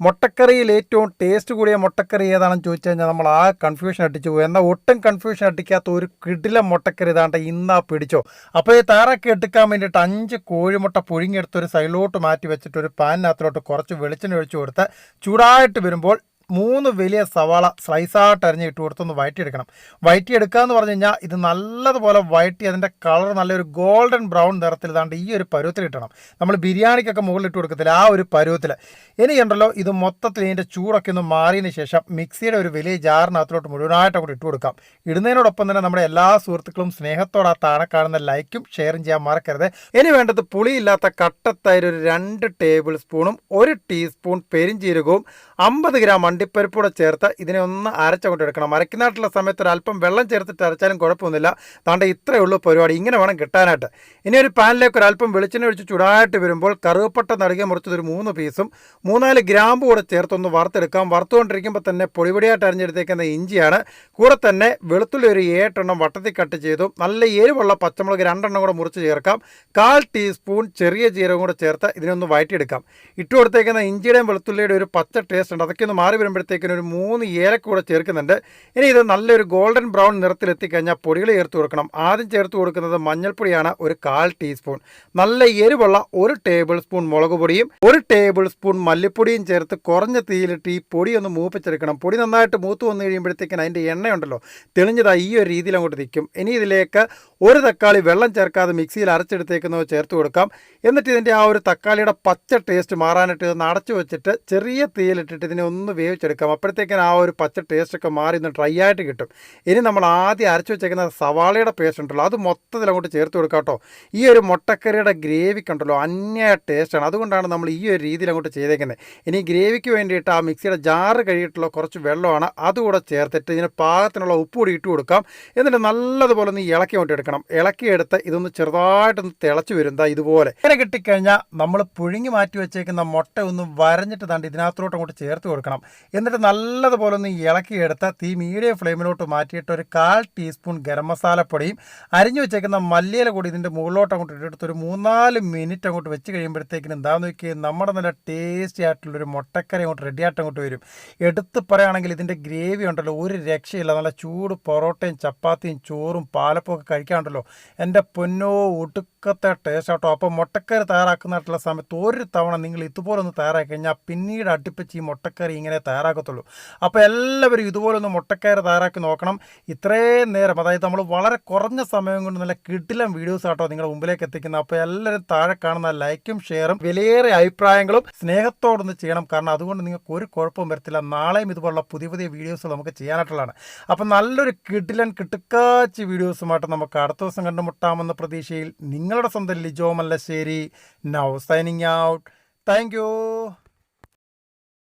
മുട്ടക്കറിയിൽ ഏറ്റവും ടേസ്റ്റ് കൂടിയ മുട്ടക്കറി ഏതാണെന്ന് ചോദിച്ചു കഴിഞ്ഞാൽ നമ്മൾ ആ കൺഫ്യൂഷൻ അടിച്ചു പോകും എന്നാൽ ഒട്ടും കൺഫ്യൂഷൻ അടിക്കാത്ത ഒരു കിടില മുട്ടക്കറി ഇതാണ്ട് ഇന്നാ പിടിച്ചോ. അപ്പോൾ ഈ താറൊക്കെ എടുക്കാൻ വേണ്ടിയിട്ട് അഞ്ച് കോഴിമുട്ട പുഴുങ്ങിയെടുത്ത് ഒരു സൈഡിലോട്ട് മാറ്റി വെച്ചിട്ട് ഒരു പാനിനകത്തിലോട്ട് കുറച്ച് വെളിച്ചെണ്ണ ഒഴിച്ചു കൊടുത്ത് ചൂടായിട്ട് വരുമ്പോൾ മൂന്ന് വലിയ സവാള സ്ലൈസായിട്ട് അരിഞ്ഞ് ഇട്ട് കൊടുത്തൊന്ന് വഴറ്റിയെടുക്കണം വഴറ്റിയെടുക്കുക എന്ന് പറഞ്ഞു കഴിഞ്ഞാൽ ഇത് നല്ലതുപോലെ വഴറ്റി അതിന്റെ കളർ നല്ലൊരു ഗോൾഡൻ ബ്രൗൺ നിറത്തിൽ ഇതാണ്ട് ഈ ഒരു പരുവത്തിൽ ഇട്ടണം നമ്മൾ ബിരിയാണിക്കൊക്കെ മുകളിൽ ഇട്ട് കൊടുക്കത്തില്ല ആ ഒരു പരുവത്തിൽ ഇനി ഉണ്ടല്ലോ ഇത് മൊത്തത്തിൽ ഇതിന്റെ ചൂടൊക്കെ ഒന്ന് മാറിയതിന് ശേഷം മിക്സിയുടെ ഒരു വലിയ ജാറിനകത്തിലോട്ട് മുഴുവനായിട്ട് അങ്ങോട്ട് ഇട്ട് കൊടുക്കാം. ഇടുന്നതിനോടൊപ്പം തന്നെ നമ്മുടെ എല്ലാ സുഹൃത്തുക്കളും സ്നേഹത്തോടെ ആ താഴെ കാണുന്ന ലൈക്കും ഷെയറും ചെയ്യാൻ മറക്കരുത്. ഇനി വേണ്ടത് പുളിയില്ലാത്ത കട്ടത്തൈര് ഒരു രണ്ട് ടേബിൾ സ്പൂണും ഒരു ടീസ്പൂൺ പെരിഞ്ചീരകവും അമ്പത് ഗ്രാം അണ്ടിപ്പരിപ്പ് കൂടെ ചേർത്ത് ഇതിനെ ഒന്ന് അരച്ചങ്ങോട്ട് എടുക്കണം അരയ്ക്കുന്നായിട്ടുള്ള സമയത്ത് ഒരു അല്പം വെള്ളം ചേർത്തിട്ട് അരച്ചാലും കുഴപ്പമൊന്നുമില്ല. താണ്ട് ഇത്രയേ ഉള്ളൂ പരിപാടി. ഇങ്ങനെ വേണം കിട്ടാനായിട്ട്. ഇനി ഒരു പാനിലേക്ക് ഒരു അല്പം വെളിച്ചെണ്ണ ഒഴിച്ച് ചൂടായിട്ട് വരുമ്പോൾ കറുവപ്പട്ട നടുകെ മുറിച്ചത് ഒരു മൂന്ന് പീസും മൂന്നാൽ ഗ്രാമ്പ് കൂടെ ചേർത്തൊന്ന് വറുത്തെടുക്കാം. വറുത്തുകൊണ്ടിരിക്കുമ്പോൾ തന്നെ പൊടിപൊടിയായിട്ട് അരിഞ്ഞെടുത്തേക്കുന്ന ഇഞ്ചിയാണ്. കൂടെ തന്നെ വെളുത്തുള്ളി ഒരു ഏട്ടെണ്ണം വട്ടത്തിൽ കട്ട് ചെയ്തു. നല്ല എരിവുള്ള പച്ചമുളക് രണ്ടെണ്ണം കൂടെ മുറിച്ച് ചേർക്കാം. കാൽ ടീസ്പൂൺ ചെറിയ ജീരകം കൂടെ ചേർത്ത് ഇതിനൊന്ന് വഴറ്റിയെടുക്കാം ഇട്ട് കൊടുത്തേക്കുന്ന ഇഞ്ചിയുടെയും വെളുത്തുള്ളിയുടെ ഒരു പച്ച ടേസ്റ്റ് ഉണ്ട്. അതൊക്കെ ഒന്ന് മാറി വരുമ്പോഴത്തേക്കിന് ഒരു മൂന്ന് ഏലക്കൂടെ ചേർക്കുന്നുണ്ട്. ഇനി ഇത് നല്ലൊരു ഗോൾഡൻ ബ്രൗൺ നിറത്തിലെത്തിക്കഴിഞ്ഞാൽ പൊടികൾ ചേർത്ത് കൊടുക്കണം. ആദ്യം ചേർത്ത് കൊടുക്കുന്നത് മഞ്ഞൾപ്പൊടിയാണ്. ഒരു കാൽ ടീസ്പൂൺ നല്ല എരിവുള്ള ഒരു ടേബിൾ സ്പൂൺ മുളക് പൊടിയും ഒരു ടേബിൾ സ്പൂൺ മല്ലിപ്പൊടിയും ചേർത്ത് കുറഞ്ഞ തീയിലിട്ട് ഈ പൊടി ഒന്ന് മൂപ്പിച്ചെടുക്കണം. പൊടി നന്നായിട്ട് മൂത്ത് വന്നു കഴിയുമ്പോഴത്തേക്കിന് അതിന്റെ എണ്ണയുണ്ടല്ലോ തെളിഞ്ഞതായി ഈ ഒരു രീതിയിൽ അങ്ങോട്ട് നിൽക്കും. ഇനി ഇതിലേക്ക് ഒരു തക്കാളി വെള്ളം ചേർക്കാതെ മിക്സിയിൽ അരച്ചെടുത്തേക്കുന്നത് ചേർത്ത് കൊടുക്കാം. എന്നിട്ട് ഇതിന്റെ ആ ഒരു തക്കാളിയുടെ പച്ച ടേസ്റ്റ് മാറാനായിട്ട് ഇത് അടച്ചു വെച്ചിട്ട് ചെറിയ തീയിലിട്ടിട്ട് ഇതിനെ ഒന്ന് വേവിച്ചെടുക്കാം അപ്പോഴത്തേക്കിന് ആ ഒരു പച്ച ടേസ്റ്റൊക്കെ മാറി ഒന്ന് ഡ്രൈ ആയിട്ട് കിട്ടും. ഇനി നമ്മൾ ആദ്യം അരച്ചു വെച്ചേക്കുന്ന സവാളയുടെ പേസ്റ്റ് ഉണ്ടല്ലോ അത് മൊത്തത്തിൽ അങ്ങോട്ട് ചേർത്ത് കൊടുക്കാം കേട്ടോ. ഈ ഒരു മുട്ടക്കറിയുടെ ഗ്രേവിക്ക് ഉണ്ടല്ലോ അന്യ ടേസ്റ്റാണ് അതുകൊണ്ടാണ് നമ്മൾ ഈ ഒരു രീതിയിൽ അങ്ങോട്ട് ചെയ്തേക്കുന്നത്. ഇനി ഗ്രേവിക്ക് വേണ്ടിയിട്ട് ആ മിക്സിയുടെ ജാറ് കഴിയിട്ടുള്ള കുറച്ച് വെള്ളമാണ് അതുകൂടെ ചേർത്തിട്ട് ഇതിന് പാകത്തിനുള്ള ഉപ്പ് കൂടി ഇട്ട് കൊടുക്കാം. എന്നിട്ട് നല്ലതുപോലെ ഒന്ന് ഇളക്കി അങ്ങോട്ട് എടുക്കണം. ഇളക്കിയെടുത്ത് ഇതൊന്ന് ചെറുതായിട്ടൊന്ന് തിളച്ച് വരും ദാ ഇതുപോലെ. ഇങ്ങനെ കിട്ടിക്കഴിഞ്ഞാൽ നമ്മൾ പുഴുങ്ങി മാറ്റി വെച്ചേക്കുന്ന മുട്ട ഒന്ന് വരഞ്ഞിട്ട് തണ്ട് ഇതിനകത്തോട്ട് അങ്ങോട്ട് ചേർത്ത് കൊടുക്കണം. എന്നിട്ട് നല്ലതുപോലെ ഒന്ന് ഇളക്കിയെടുത്ത് തീ മീഡിയം ഫ്ലെയിമിലോട്ട് മാറ്റിയിട്ട് ഒരു കാൽ ടീസ്പൂൺ ഗരം മസാലപ്പൊടിയും അരിഞ്ഞു വെച്ചേക്കുന്ന മല്ലിയില കൂടി ഇതിന്റെ മുകളിലോട്ട് അങ്ങോട്ട് ഇട്ടെടുത്ത് ഒരു മൂന്നാൽ മിനിറ്റ് അങ്ങോട്ട് വെച്ച് കഴിയുമ്പോഴത്തേക്കിനും എന്താണെന്ന് നോക്കി നമ്മുടെ നല്ല ടേസ്റ്റി ആയിട്ടുള്ളൊരു മുട്ടക്കറി അങ്ങോട്ട് റെഡി ആയിട്ട് അങ്ങോട്ട് വരും. എടുത്ത് പറയുകയാണെങ്കിൽ ഇതിന്റെ ഗ്രേവി ഉണ്ടല്ലോ ഒരു രക്ഷയില്ല. നല്ല ചൂട് പൊറോട്ടയും ചപ്പാത്തിയും ചോറും പാലപ്പവും ഒക്കെ കഴിക്കാണ്ടല്ലോ എന്റെ പൊന്നോ ഒടുക്കത്തെ ടേസ്റ്റ് ആട്ടോ അപ്പോൾ മുട്ടക്കറി തയ്യാറാക്കുന്നതായിട്ടുള്ള സമയത്ത് ഒരു തവണ നിങ്ങൾ ഇതുപോലെ ഒന്ന് തയ്യാറാക്കി കഴിഞ്ഞാൽ പിന്നീട് അടുപ്പിച്ച് ഈ മുട്ടക്കറി ഇങ്ങനെ തയ്യാറാക്കത്തുള്ളൂ. അപ്പോൾ എല്ലാവരും ഇതുപോലെ ഒന്ന് മുട്ടക്കറി തയ്യാറാക്കി നോക്കണം. ഇത്രയും നേരം അതായത് നമ്മൾ വളരെ കുറഞ്ഞ സമയം കൊണ്ട് നല്ല കിടിലം വീഡിയോസ് ആട്ടോ നിങ്ങളുടെ മുമ്പിലേക്ക് എത്തിക്കുന്നത്. അപ്പോൾ എല്ലാവരും താഴെ കാണുന്ന ലൈക്കും ഷെയറും വിലയേറെ അഭിപ്രായങ്ങളും സ്നേഹത്തോടൊന്ന് ചെയ്യണം. കാരണം അതുകൊണ്ട് നിങ്ങൾക്ക് ഒരു കുഴപ്പവും വരത്തില്ല. നാളെയും ഇതുപോലുള്ള പുതിയ പുതിയ വീഡിയോസ് നമുക്ക് ചെയ്യാനായിട്ടുള്ളതാണ്. അപ്പോൾ നല്ലൊരു കിടിലൻ കിട്ടുക്കാച്ചി വീഡിയോസുമായിട്ട് നമുക്ക് അടുത്ത ദിവസം കണ്ടുമുട്ടാമെന്ന പ്രതീക്ഷയിൽ നിങ്ങളുടെ സ്വന്തം Lijo Mallassery. Now signing out thank